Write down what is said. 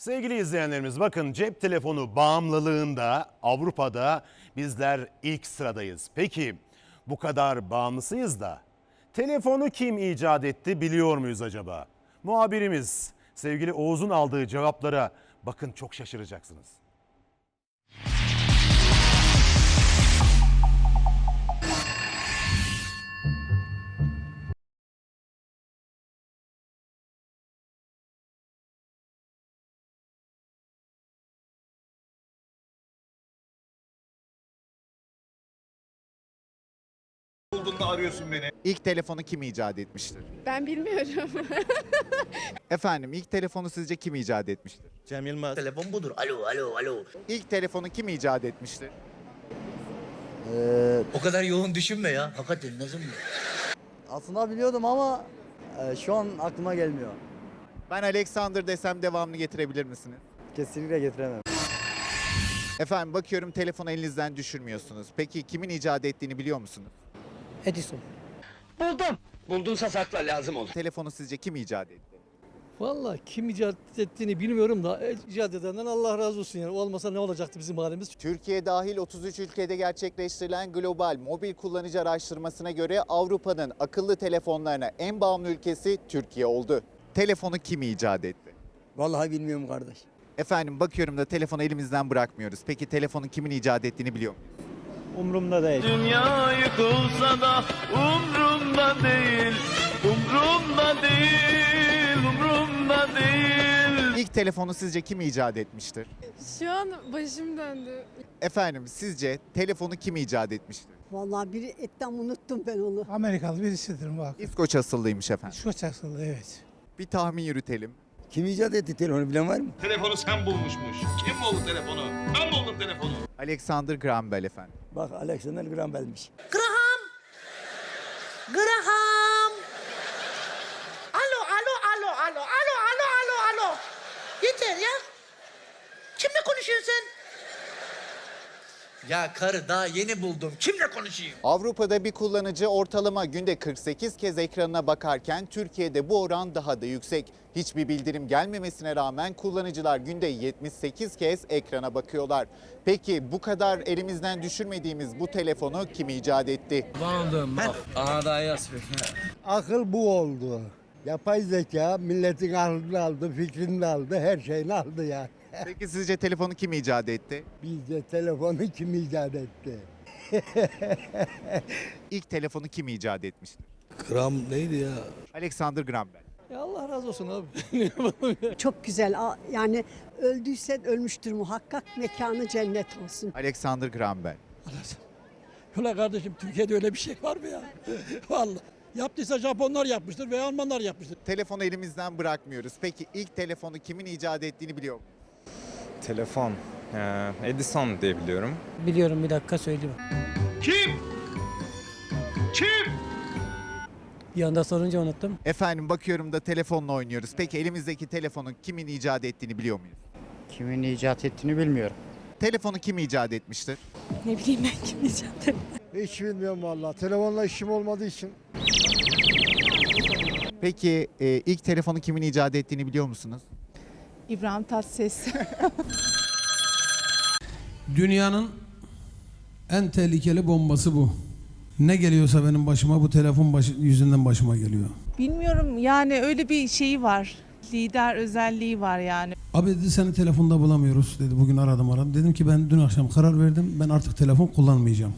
Sevgili izleyenlerimiz bakın cep telefonu bağımlılığında Avrupa'da bizler ilk sıradayız. Peki bu kadar bağımlısıyız da telefonu kim icat etti biliyor muyuz acaba? Muhabirimiz sevgili Oğuz'un aldığı cevaplara bakın çok şaşıracaksınız. Bulduğunda arıyorsun beni. İlk telefonu kim icat etmiştir? Ben bilmiyorum. Efendim ilk telefonu sizce kim icat etmiştir? Cem Yılmaz. Telefon budur. Alo, alo, alo. İlk telefonu kim icat etmiştir? O kadar yoğun düşünme ya. Hakikaten nasıl mı? Aslında biliyordum ama e, şu an aklıma gelmiyor. Ben Alexander desem devamını getirebilir misiniz? Kesinlikle getiremem. Efendim bakıyorum telefonu elinizden düşürmüyorsunuz. Peki kimin icat ettiğini biliyor musunuz? Edison. Buldum. Buldunsa sakla lazım olur. Telefonu sizce kim icat etti? Vallahi kim icat ettiğini bilmiyorum da e, icat edenden Allah razı olsun yani. Olmasa ne olacaktı bizim halimiz? Türkiye dahil 33 ülkede gerçekleştirilen global mobil kullanıcı araştırmasına göre Avrupa'nın akıllı telefonlarına en bağımlı ülkesi Türkiye oldu. Telefonu kim icat etti? Vallahi bilmiyorum kardeş. Efendim bakıyorum da telefonu elimizden bırakmıyoruz. Peki telefonu kimin icat ettiğini biliyor muyuz? Umurumda değil. Dünya yıkılsa da umrumda değil. Umrumda değil, umrumda değil. İlk telefonu sizce kim icat etmiştir? Şu an başım döndü. Efendim sizce telefonu kim icat etmiştir? Vallahi biri etten unuttum ben onu. Amerikalı birisidir muhakkak. İskoç asıllıymış efendim. İskoç asıllı evet. Bir tahmin yürütelim. Kim icat etti telefonu bilen var mı? Telefonu sen bulmuşmuş. Kim buldu telefonu? Ben buldum telefonu. Alexander Graham Bell efendim. Bak Alexander Graham Bell'miş. Graham! Graham! Alo, alo, alo, alo, alo, alo, alo, alo. Yeter ya. Kimle konuşuyorsun sen? Ya karı daha yeni buldum. Kimle konuşayım? Avrupa'da bir kullanıcı ortalama günde 48 kez ekranına bakarken Türkiye'de bu oran daha da yüksek. Hiçbir bildirim gelmemesine rağmen kullanıcılar günde 78 kez ekrana bakıyorlar. Peki bu kadar elimizden düşürmediğimiz bu telefonu kim icat etti? Akıl bu oldu. Yapay zeka milletin aklını aldı, fikrini aldı, her şeyini aldı ya. Peki sizce telefonu kim icat etti? Bizde telefonu kim icat etti? İlk telefonu kim icat etmiştir? Gram neydi ya? Alexander Graham Bell. Ya Allah razı olsun abi. Çok güzel. A- Yani öldüysen ölmüştür muhakkak. Mekanı cennet olsun. Alexander Graham Bell. Ulan kardeşim Türkiye'de öyle bir şey var mı ya? Vallahi. Yaptıysa Japonlar yapmıştır veya Almanlar yapmıştır. Telefonu elimizden bırakmıyoruz. Peki ilk telefonu kimin icat ettiğini biliyor musunuz? Telefon. Ee, Edison diye biliyorum. Biliyorum bir dakika söyleyeyim. Kim? Kim? Bir anda sorunca unuttum. Efendim bakıyorum da telefonla oynuyoruz. Peki elimizdeki telefonun kimin icat ettiğini biliyor muyuz? Kimin icat ettiğini bilmiyorum. Telefonu kim icat etmiştir? Ne bileyim ben kim icat Hiç bilmiyorum vallahi. Telefonla işim olmadığı için. Peki e, ilk telefonu kimin icat ettiğini biliyor musunuz? İbrahim Tatlıses. Dünyanın en tehlikeli bombası bu. Ne geliyorsa benim başıma bu telefon başı, yüzünden başıma geliyor. Bilmiyorum yani öyle bir şeyi var. Lider özelliği var yani. Abi dedi seni telefonda bulamıyoruz dedi. Bugün aradım aradım. Dedim ki ben dün akşam karar verdim. Ben artık telefon kullanmayacağım.